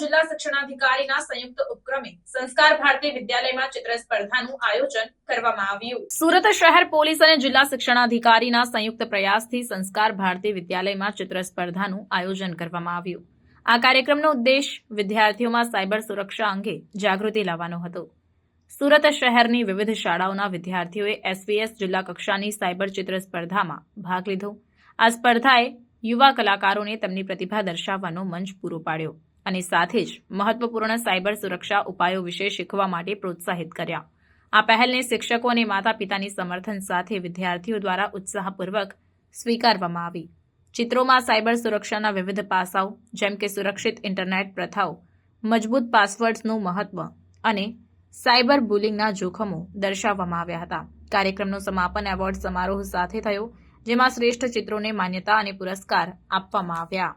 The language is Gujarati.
જિલ્લા શિક્ષણાધિકારીના સંયુક્ત ઉપક્રમે સંસ્કાર ભારતી વિદ્યાલયમાં ચિત્ર સ્પર્ધાનું આયોજન કરવામાં આવ્યું. સુરત શહેર પોલીસ અને જિલ્લા શિક્ષણાધિકારીના સંયુક્ત પ્રયાસથી સંસ્કાર ભારતી વિદ્યાલયમાં ચિત્ર સ્પર્ધાનું આયોજન કરવામાં આવ્યું. આ કાર્યક્રમનો ઉદ્દેશ વિદ્યાર્થીઓમાં સાયબર સુરક્ષા અંગે જાગૃતિ લાવવાનો હતો. સુરત શહેરની વિવિધ શાળાઓના વિદ્યાર્થીઓએ એસવીએસ જિલ્લા કક્ષાની સાયબર ચિત્ર સ્પર્ધામાં ભાગ લીધો. આ સ્પર્ધાએ યુવા કલાકારોને તેમની પ્રતિભા દર્શાવવાનો મંચ પૂરો પાડ્યો. અને સાથે જ મહત્વપૂર્ણ સાયબર સુરક્ષા ઉપાયો વિશે શીખવા માટે પ્રોત્સાહિત કર્યા. આ પહેલને શિક્ષકો અને માતા પિતાની સમર્થન સાથે વિદ્યાર્થીઓ દ્વારા ઉત્સાહપૂર્વક સ્વીકારવામાં આવી. ચિત્રોમાં સાયબર સુરક્ષાના વિવિધ પાસાઓ, જેમ કે સુરક્ષિત ઇન્ટરનેટ પ્રથાઓ, મજબૂત પાસવર્ડ્સનું મહત્વ અને સાયબર બુલિંગના જોખમો દર્શાવવામાં આવ્યા હતા. કાર્યક્રમનું સમાપન એવોર્ડ સમારોહ સાથે થયો, જેમાં શ્રેષ્ઠ ચિત્રોને માન્યતા અને પુરસ્કાર આપવામાં આવ્યા.